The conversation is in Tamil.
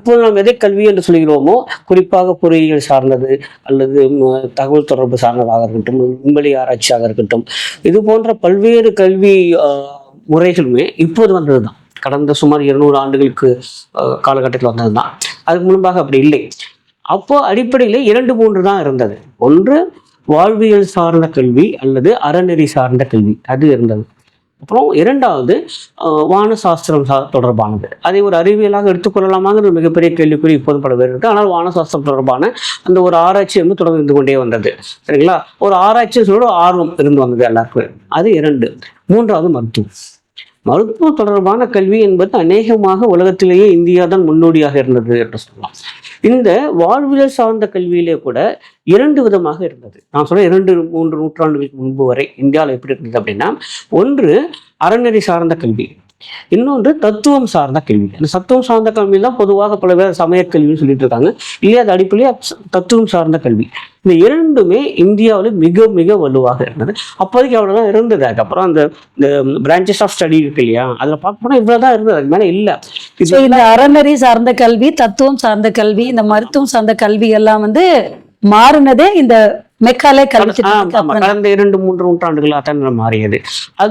இப்போ நாம் எதை கல்வி என்று சொல்கிறோமோ குறிப்பாக பொறியியல் சார்ந்தது அல்லது தகவல் தொடர்பு சார்ந்ததாக இருக்கட்டும் விண்வெளி ஆராய்ச்சியாக இருக்கட்டும் இது போன்ற பல்வேறு கல்வி ஆஹ், முறைகளுமே இப்போது வந்தது தான் கடந்த சுமார் இருநூறு ஆண்டுகளுக்கு காலகட்டத்தில் வந்தது தான் அதுக்கு முன்பாக அப்படி இல்லை. அப்போ அடிப்படையில் இரண்டு மூன்று தான் இருந்தது. ஒன்று வாழ்வியல் சார்ந்த கல்வி அல்லது அறநெறி சார்ந்த கல்வி. அது இருந்தது. அப்புறம் இரண்டாவது வான சாஸ்திரம் தொடர்பானது. அதை ஒரு அறிவியலாக எடுத்துக்கொள்ளலாமாங்கிற மிகப்பெரிய கேள்விக்குறி இப்போது பல பேர் இருக்கு. ஆனால் வான சாஸ்திரம் தொடர்பான அந்த ஒரு ஆராய்ச்சி வந்து தொடர்ந்து கொண்டே வந்தது. சரிங்களா? ஒரு ஆராய்ச்சி சொல்லி ஆர்வம் இருந்து வந்தது எல்லாருக்கும். அது இரண்டு. மூன்றாவது மருத்துவம். மருத்துவம் தொடர்பான கல்வி என்பது அநேகமாக உலகத்திலேயே இந்தியா தான் முன்னோடியாக இருந்தது என்று சொல்லலாம். இந்த வாழ்வியல் சார்ந்த கல்வியிலே கூட இரண்டு விதமாக இருந்தது. நான் சொல்ல இரண்டு மூன்று நூற்றாண்டுகளுக்கு முன்பு வரை இந்தியாவில் எப்படி இருந்தது அப்படின்னா ஒன்று அறநெறி சார்ந்த கல்வி இன்னொன்று தத்துவம் சார்ந்த கல்வி. அந்த தத்துவம் சார்ந்த கல்வி தான் பொதுவாக பல பேர் சமய கல்வின்னு சொல்லிட்டு இருக்காங்க. இல்லையா அது அடிப்படையாக தத்துவம் சார்ந்த கல்வி. இந்த இரண்டுமே இந்தியாவில் மிக மிக வலுவாக இருந்தது. அப்போதைக்கு அவ்வளோதான் இருந்தது. அதுக்கப்புறம் அந்த இந்த பிரான்ச்சஸ் ஆஃப் ஸ்டடி இருக்கு இல்லையா? அதில் பார்க்க போனால் இவ்வளோ தான் இருந்தது. அதுக்கு மேலே இல்லை. இந்த அறநெறி சார்ந்த கல்வி தத்துவம் சார்ந்த கல்வி இந்த மருத்துவம் சார்ந்த கல்வி எல்லாம் வந்து மாறினதே இந்த மெக்காலே கல்வி. கடந்த இரண்டு மூன்று நூற்றாண்டுகளாக தான் மாறியது. அது